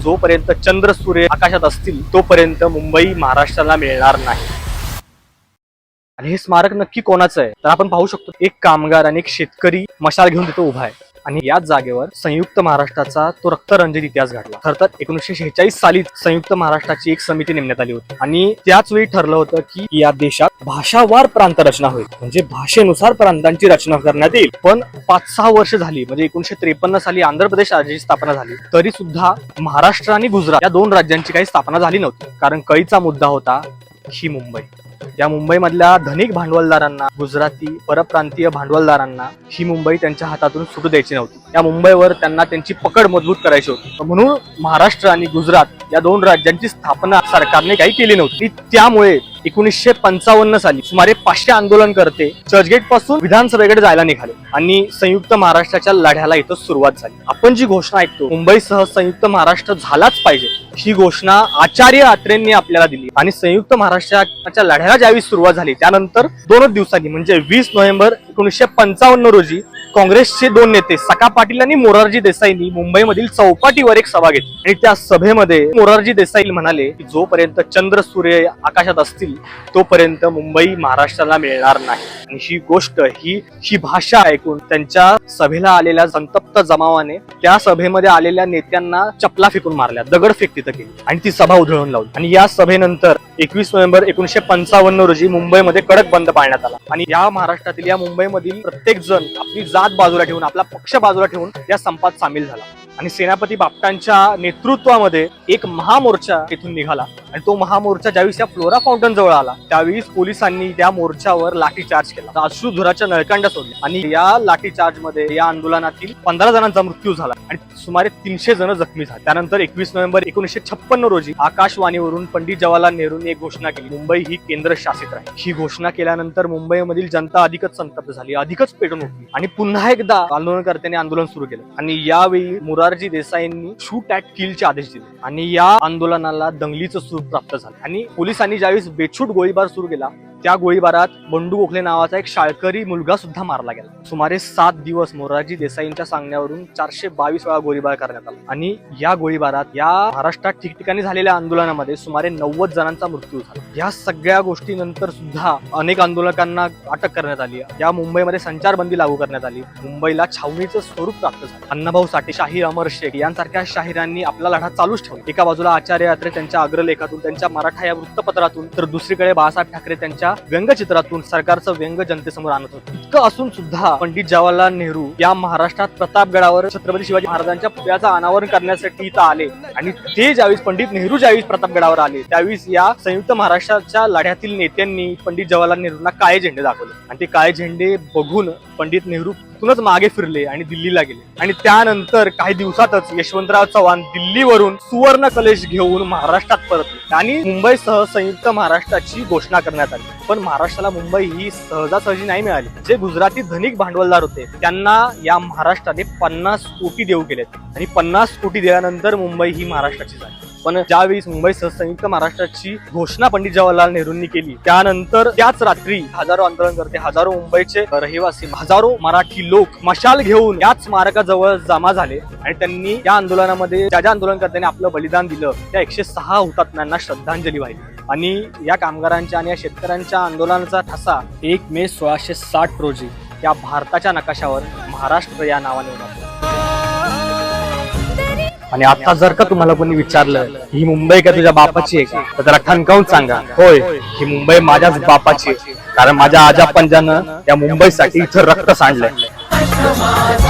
जोपर्यंत चंद्र सूर्य आकाशात असतील तोपर्यंत मुंबई महाराष्ट्राला मिळणार नाही. आणि हे स्मारक नक्की कोणाचं आहे? तर आपण पाहू शकतो एक कामगार आणि एक शेतकरी मशाल घेऊन तिथे उभा आहे. आणि याच जागेवर संयुक्त महाराष्ट्राचा तो रक्तरंजित इतिहास घडला. खरं तर एकोणीसशे शेहेचाळीस साली संयुक्त महाराष्ट्राची एक समिती नेमण्यात आली होती. आणि त्याच वेळी ठरलं होतं की या देशात भाषावार प्रांत रचना होईल. म्हणजे भाषेनुसार प्रांतांची रचना करण्यात येईल. पण पाच सहा वर्ष झाली म्हणजे एकोणीशे त्रेपन्न साली आंध्र प्रदेश राज्याची स्थापना झाली. तरी सुद्धा महाराष्ट्र आणि गुजरात या दोन राज्यांची काही स्थापना झाली नव्हती. कारण कळीचा मुद्दा होता ही मुंबई. या मुंबईमधल्या धनिक भांडवलदारांना गुजराती परप्रांतीय भांडवलदारांना ही मुंबई त्यांच्या हातातून सुटू द्यायची नव्हती. या मुंबईवर त्यांना त्यांची पकड मजबूत करायची होती. म्हणून महाराष्ट्र आणि गुजरात या दोन राज्यांची स्थापना सरकारने काही केली नव्हती. त्यामुळे एकोणीसशे पंचावन्न साली सुमारे पाचशे आंदोलन करते. चर्चगेटपासून विधानसभेकडे जायला निघाले आणि संयुक्त महाराष्ट्राच्या लढ्याला इथं सुरुवात झाली. आपण जी घोषणा ऐकतो मुंबईसह संयुक्त महाराष्ट्र झालाच पाहिजे. ही घोषणा आचार्य अत्रेंनी आपल्याला दिली. आणि संयुक्त महाराष्ट्राच्या लढ्याला ज्यावेळी सुरुवात झाली त्यानंतर दोनच दिवसांनी म्हणजे वीस नोव्हेंबर एकोणीसशे पंचावन्न रोजी काँग्रेसचे दोन नेते सका पाटील आणि मोरारजी देसाईंनी मुंबईमधील चौपाटीवर एक सभा घेतली. आणि त्या सभेमध्ये मोरारजी देसाई म्हणाले की जोपर्यंत चंद्र सूर्य आकाशात असतील तोपर्यंत मुंबई महाराष्ट्राला मिळणार नाही. आणि ही गोष्ट ही ही भाषा ऐकून त्यांच्या सभेला आलेल्या संतप्त जमावाने त्या सभेमध्ये आलेल्या नेत्यांना चपला फेकून मारल्या दगडफेक तिथं केली. आणि ती सभा उधळून लावली. आणि या सभेनंतर एकवीस नोव्हेंबर एकोणीशे पंचावन्न रोजी मुंबईमध्ये कडक बंद पाळण्यात आला. आणि या महाराष्ट्रातील या मुंबईमधील प्रत्येक जण आपली जात बाजूला ठेवून आपला पक्ष बाजूला ठेवून या संपात सामील झाला. आणि सेनापती बापटांच्या नेतृत्वामध्ये एक महामोर्चा इथून निघाला. आणि तो महामोर्चा ज्यावेळेस या फ्लोरा फाउंटन जवळ आला त्यावेळी पोलिसांनी त्या मोर्चावर लाठीचार्ज केला. अश्रुधुराच्या नळकांड्या सोडल्या. आणि या लाठीचार्जमध्ये या आंदोलनातील पंधरा जणांचा मृत्यू झाला. आणि सुमारे तीनशे जण जखमी झाले. त्यानंतर एकवीस नोव्हेंबर एकोणीसशे छप्पन्न रोजी आकाशवाणीवरून पंडित जवाहरलाल नेहरूंनी एक घोषणा केली. मुंबई ही केंद्र शासित राहील. ही घोषणा केल्यानंतर मुंबईमधील जनता अधिकच संतप्त झाली. अधिकच पेटून उठली. आणि पुन्हा एकदा आंदोलनकर्त्यांनी आंदोलन सुरू केलं. आणि यावेळी मोरारजी देसाईंनी शूट ऍट किलचे आदेश दिले. आणि या आंदोलनाला दंगलीचं स्वरूप प्राप्त झालं. आणि पोलिसांनी ज्यावेळेस बेछूट गोळीबार सुरू केला त्या गोळीबारात बंडू गोखले नावाचा एक शाळकरी मुलगा सुद्धा मारला गेला. सुमारे सात दिवस मोरारजी देसाईंच्या सांगण्यावरून चारशे बावीस वेळा गोळीबार करण्यात आला. आणि या गोळीबारात या महाराष्ट्रात ठिकठिकाणी झालेल्या आंदोलनामध्ये सुमारे नव्वद जणांचा मृत्यू झाला. या सगळ्या गोष्टीनंतर सुद्धा अनेक आंदोलकांना अटक करण्यात आली. या मुंबईमध्ये संचारबंदी लागू करण्यात आली. मुंबईला छावणीचं स्वरूप प्राप्त झालं. अण्णाभाऊ साठे शाहीर अमर शेख यांसारख्या शाहिरांनी आपला लढा चालूच ठेवला. एका बाजूला आचार्य यात्रे त्यांच्या अग्रलेखातून त्यांच्या मराठा या वृत्तपत्रातून तर दुसरीकडे बाळासाहेब ठाकरे त्यांच्या व्यंगचित्रातून सरकारचं व्यंग जनतेसमोर आणत होतं. इतकं असून सुद्धा पंडित जवाहरलाल नेहरू या महाराष्ट्रात प्रतापगडावर छत्रपती शिवाजी महाराजांच्या पुतळ्याचं अनावरण करण्यासाठी इथं आले. आणि ते ज्यावेळेस पंडित नेहरू ज्यावेळेस प्रतापगडावर आले त्यावेळेस या संयुक्त महाराष्ट्राच्या लढ्यातील नेत्यांनी पंडित जवाहरलाल नेहरूंना काळे झेंडे दाखवले. आणि ते काळे झेंडे बघून पंडित नेहरू तिथूनच मागे फिरले आणि दिल्लीला गेले. आणि त्यानंतर काही दिवसातच यशवंतराव चव्हाण दिल्लीवरून सुवर्ण कलेश घेऊन महाराष्ट्रात परतले. आणि मुंबईसह संयुक्त महाराष्ट्राची घोषणा करण्यात आली. पण महाराष्ट्राला मुंबई ही सहजासहजी नाही मिळाली. जे गुजराती धनिक भांडवलदार होते त्यांना या महाराष्ट्राने पन्नास कोटी देऊ केलेत. आणि पन्नास कोटी दिल्यानंतर मुंबई ही महाराष्ट्राची झाली. पण ज्यावेळी मुंबईसह संयुक्त महाराष्ट्राची घोषणा पंडित जवाहरलाल नेहरूंनी केली त्यानंतर त्याच रात्री हजारो आंदोलनकर्ते हजारो मुंबईचे रहिवासी हजारो मराठी लोक मशाल घेऊन याच स्मारकाजवळ जमा झाले आणि त्यांनी या आंदोलनामध्ये ज्या ज्या आंदोलनकर्त्यांनी आपलं बलिदान दिलं त्या एकशे सहा हुतात्म्यांना श्रद्धांजली वाहिली. आणि या कामगारांच्या आणि या शेतकऱ्यांच्या आंदोलनाचा ठसा एक मे सोळाशे साठ रोजी या भारताच्या नकाशावर महाराष्ट्र या नावाने उमटला. आणि आता जर का तुम्हाला कोणी विचारलं ही मुंबई का तुझ्या बापाची आहे का? तर त्याला ठणकावून सांगा होय ही मुंबई माझ्याच बापाची आहे. कारण माझ्या आजा पंजानं त्या मुंबईसाठी इथं रक्त सांडलंय.